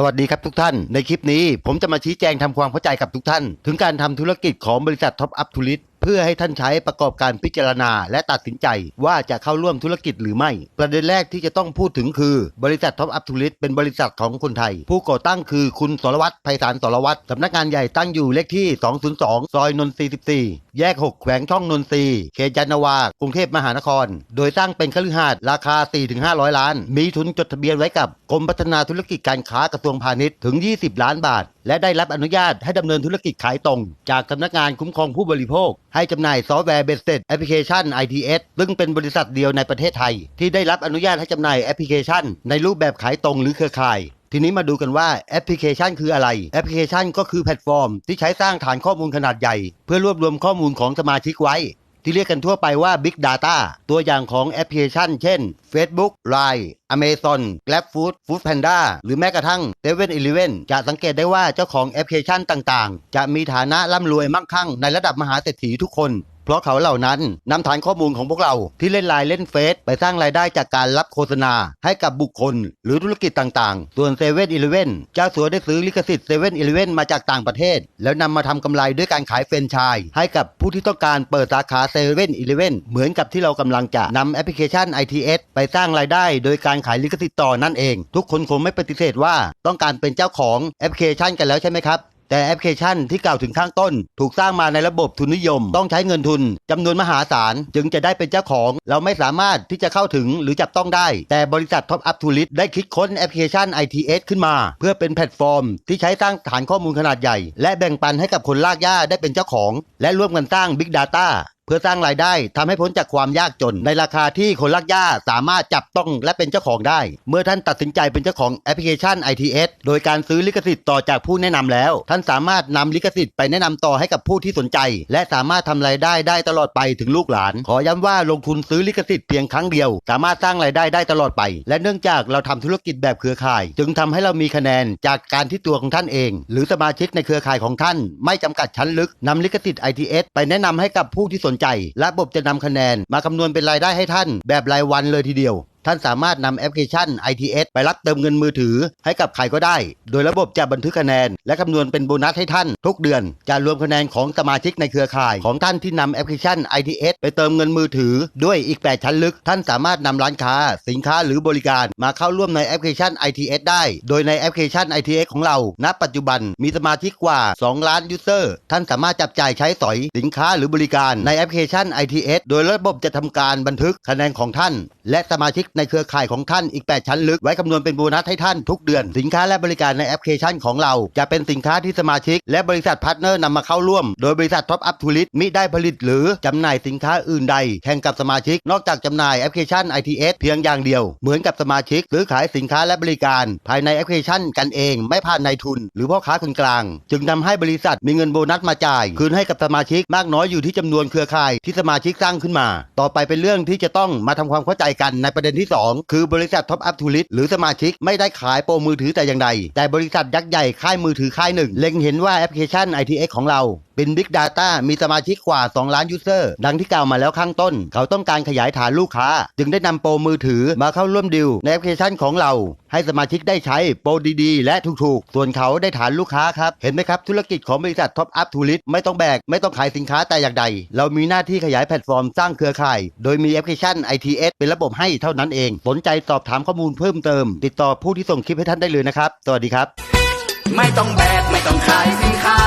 สวัสดีครับทุกท่าน ในคลิปนี้ผมจะมาชี้แจงทำความเข้าใจกับทุกท่าน ถึงการทำธุรกิจของบริษัทท็อปอัพทูลิส พื่อให้ท่านใช้ประกอบการพิจารณา และตัดสินใจว่าจะเข้าร่วมธุรกิจหรือไม่ ประเด็นแรกที่จะต้องพูดถึงคือ บริษัทท็อปอัพทูลิสเป็นบริษัทของคนไทย ผู้ก่อตั้งคือคุณสรวัตรไพศาลสรวัตรสำนักงานใหญ่ตั้งอยู่เลขที่ 202 ซอยนนทรี14 แยก 6 แขวงช่องนนทรีเขตยานาวากรุงเทพมหานคร โดยสร้างเป็นคฤหาสน์ราคา 4-500 ล้าน มีทุนจดทะเบียนไว้กับกรมพัฒนาธุรกิจการค้ากระทรวงพาณิชย์ถึง 20 ล้านบาท และได้รับอนุญาตให้ดำเนินธุรกิจขายตรง จากสำนักงานคุ้มครองผู้บริโภค ให้จำหน่ายซอฟต์แวร์เบสเซ็ตแอปพลิเคชัน ITS ซึ่งเป็นบริษัทเดียวในประเทศไทย ที่ได้รับอนุญาตให้จำหน่ายแอปพลิเคชัน ในรูปแบบขายตรงหรือเครือข่ายทีนี้มาดูกันว่าแอปพลิเคชันคืออะไร แอปพลิเคชันก็คือแพลตฟอร์ม ที่ใช้สร้างฐานข้อมูลขนาดใหญ่ เพื่อรวบรวมข้อมูลของสมาชิกไว้ ที่เรียกกันทั่วไปว่า Big Data ตัวอย่างของแอปพลิเคชัน เช่น Facebook Line Amazon GrabFood Foodpanda หรือแม้กระทั่ง7 e เ e ่ e อจะสังเกตได้ว่าเจ้าของแอปพลิเคชันต่างๆ จะมีฐานะร่ำรวยมั่งคั่งในระดับมหาเศรษฐีทุกคน เพราะเขาเหล่านั้นนำฐานข้อมูลของพวกเราที่เล่นไลน์เล่นเฟซไปสร้างรายได้จากการรับโฆษณาให้กับบุคคล หรือธุรกิจต่างๆ ส่วนเซเว่นอีเลเว่นเจ้าสัวได้ซื้อลิขสิทธิ์เซเว่นอีเลเว่นมาจากต่างประเทศ แล้วนำมาทำกำไรด้วยการขายเฟรนไชส์ให้กับผู้ที่ต้องการเปิดสาขาเซเว่นอีเลเว่นเหมือนกับที่เรากำลังจะนำแอปพลิเคชัน ITS ไปสร้างรายได้ โดยการขายลิขสิทธิ์ต่อนั่นเอง ทุกคนคงไม่ปฏิเสธว่าต้องการเป็นเจ้าของแอปพลิเคชันกันแล้วใช่ไหมครับ แต่แอปพลิเคชันที่กล่าวถึงข้างต้น ถูกสร้างมาในระบบทุนนิยม ต้องใช้เงินทุนจำนวนมหาศาล จึงจะได้เป็นเจ้าของ เราไม่สามารถที่จะเข้าถึงหรือจับต้องได้ แต่บริษัทท็อปอัพทูลิสได้คิดค้นแอปพลิเคชัน ITS ขึ้นมา เพื่อเป็นแพลตฟอร์ม ที่ใช้สร้างฐานข้อมูลขนาดใหญ่ และแบ่งปันให้กับคนลากย่าได้เป็นเจ้าของ และร่วมกันสร้าง Big Data เพื่อสร้างรายได้ทำให้พ้นจากความยากจน ในราคาที่คนลักย่าสามารถจับต้องและเป็นเจ้าของได้ เมื่อท่านตัดสินใจเป็นเจ้าของแอปพลิเคชัน ITS โดยการซื้อลิขสิทธิ์ต่อจากผู้แนะนำแล้ว ท่านสามารถนำลิขสิทธิ์ไปแนะนำต่อให้กับผู้ที่สนใจ และสามารถทำรายได้ได้ตลอดไปถึงลูกหลาน ขอย้ำว่าลงทุนซื้อลิขสิทธิ์เพียงครั้งเดียว สามารถสร้างรายได้ได้ตลอดไป และเนื่องจากเราทำธุรกิจแบบเครือข่าย จึงทำให้เรามีคะแนนจากการที่ตัวของท่านเอง หรือสมาชิกในเครือข่ายของท่าน ไม่จำกัดชั้นลึกนำลิขสิทธิ์ ITS ไปแนะนำให้กับผู้ที่สนใจ และระบบจะนำคะแนน มาคำนวณเป็นรายได้ให้ท่าน แบบรายวันเลยทีเดียว ท่านสามารถนำแอปพลิเคชัน ITS ไปรับเติมเงินมือถือให้กับใครก็ได้ โดยระบบจะบันทึกคะแนน และคำนวณเป็นโบนัสให้ท่าน ทุกเดือน จะรวมคะแนนของสมาชิกในเครือข่าย ของท่านที่นำแอปพลิเคชัน ITS ไปเติมเงินมือถือ ด้วยอีก 8 ชั้นลึก ท่านสามารถนำร้านค้า สินค้าหรือบริการมาเข้าร่วมในแอปพลิเคชัน ITS ได้ โดยในแอปพลิเคชัน ITS ของเรา ณ ปัจจุบันมีสมาชิกกว่า 2 ล้านยูเซอร์ ท่านสามารถจับจ่ายใช้สอยสินค้าหรือบริการในแอปพลิเคชัน ITS โดยระบบจะทำการบันทึกคะแนนของท่าน และสมาชิกในเครือข่ายของท่านอีก 8 ชั้นลึกไว้คำนวณเป็นโบนัสให้ท่านทุกเดือน สินค้าและบริการในแอปพลิเคชันของเรา จะเป็นสินค้าที่สมาชิก และบริษัทพาร์ทเนอร์นำมาเข้าร่วม โดยบริษัทท็อปอัพทูลิสมิได้ผลิตหรือจำหน่ายสินค้าอื่นใดแข่งกับสมาชิก นอกจากจำหน่ายแอปพลิเคชัน ITS เพียงอย่างเดียว เหมือนกับสมาชิกซื้อขายสินค้าและบริการ ภายในแอปพลิเคชันกันเอง ไม่ผ่านนายทุน หรือพ่อค้าคนกลาง จึงทำให้บริษัทมีเงินโบนัสมาจ่าย คืนให้กับสมาชิกมากน้อยอยู่ที่จำนวนเครือข่ายที่สมาชิกสร้างขึ้นมา ต่อไปเป็นเรื่องที่จะต้องมาทำความเข้าใจกันในประเด็นที่2 คือบริษัทท็อปอัพทูลิสหรือสมาชิกไม่ได้ขายโปรมือถือแต่อย่างใด แต่บริษัทยักษ์ใหญ่ค่ายมือถือค่ายหนึ่งเล็งเห็นว่าแอปพลิเคชัน ITX ของเรา เป็น Big Data มีสมาชิกกว่า 2 ล้านยูเซอร์ ดังที่กล่าวมาแล้วข้างต้น เขาต้องการขยายฐานลูกค้า จึงได้นำโปรมือถือมาเข้าร่วมดิวในแอปพลิเคชันของเรา ให้สมาชิกได้ใช้โปรดีๆ และถูกๆ ส่วนเขาได้ฐานลูกค้าครับ เห็นไหมครับธุรกิจของบริษัท Top Up to List ไม่ต้องแบก ไม่ต้องขายสินค้าแต่อย่างใด เรามีหน้าที่ขยายแพลตฟอร์มสร้างเครือข่าย โดยมีแอปพลิเคชัน ITS เป็นระบบให้เท่านั้นเอง สนใจสอบถามข้อมูลเพิ่มเติม ติดต่อผู้ที่ส่งคลิปให้ท่านได้เลยนะครับ สวัสดีครับ ไม่ต้องแบกไม่ต้องขายสินค้า